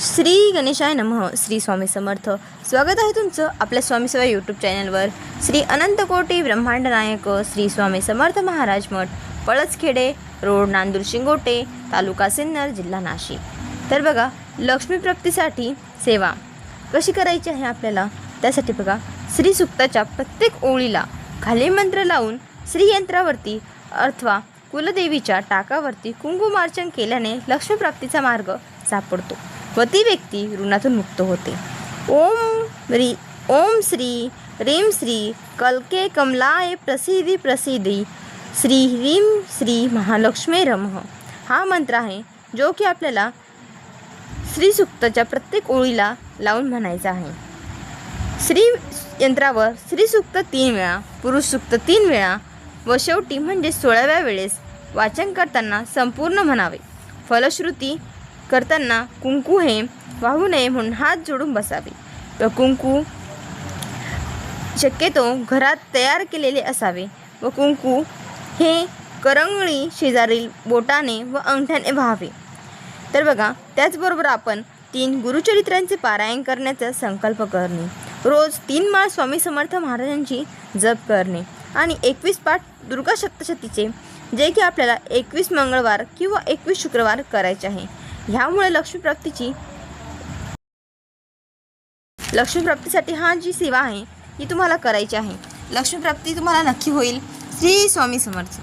श्री गणेशाय नमः. श्री स्वामी समर्थ. स्वागत आहे तुमचं आपल्या स्वामी सेवा यूट्यूब चॅनलवर श्री अनंतकोटी ब्रह्मांड नायक श्री स्वामी समर्थ महाराज मठ पळसखेडे रोड नांदूर शिंगोटे तालुका सिन्नर जिल्हा नाशिक. तर बघा लक्ष्मीप्राप्तीसाठी सेवा कशी करायची आहे आपल्याला? त्यासाठी बघा श्री सुक्ताच्या प्रत्येक ओळीला खाली मंत्र लावून श्रीयंत्रावरती अथवा कुलदेवीच्या टाकावरती कुंकुमार्चन केल्याने लक्ष्मीप्राप्तीचा मार्ग सापडतो. व ती व्यक्ती ऋणातून मुक्त होते. ओम री ओम श्री रीम श्री कलके कमलाय प्रसिद्धी प्रसिद्धी श्री ह्रीम श्री महालक्ष्मी रमः. हा मंत्र आहे जो की आपल्याला श्रीसुक्ताच्या प्रत्येक ओळीला लावून म्हणायचा आहे. श्री यंत्रावर श्री सुक्त तीन वेळा पुरुष सुक्त तीन वेळा व शेवटी म्हणजे सोळाव्या वेळेस वाचन करताना संपूर्ण म्हणावे. फलश्रुती करताना कुंकू हे वाहू नये म्हणून हात जोडून बसावे. व कुंकू शक्यतो घरात तयार केलेले असावे व कुंकू हे करंगळी शेजारील बोटाने व अंगठ्याने व्हावे. तर बघा त्याचबरोबर आपण तीन गुरुचरित्रांचे पारायण करण्याचा संकल्प करणे. रोज तीन माळ स्वामी समर्थ महाराजांची जप करणे आणि एकवीस पाठ दुर्गा सप्तशतीचे जे की आपल्याला एकवीस मंगळवार किंवा एकवीस शुक्रवार करायचे आहे. ह्यामुळे लक्ष्मीप्राप्तीची लक्ष्मीप्राप्तीसाठी हा जी सेवा आहे ही तुम्हाला करायची आहे. लक्ष्मीप्राप्ती तुम्हाला नक्की होईल. श्री स्वामी समर्थ.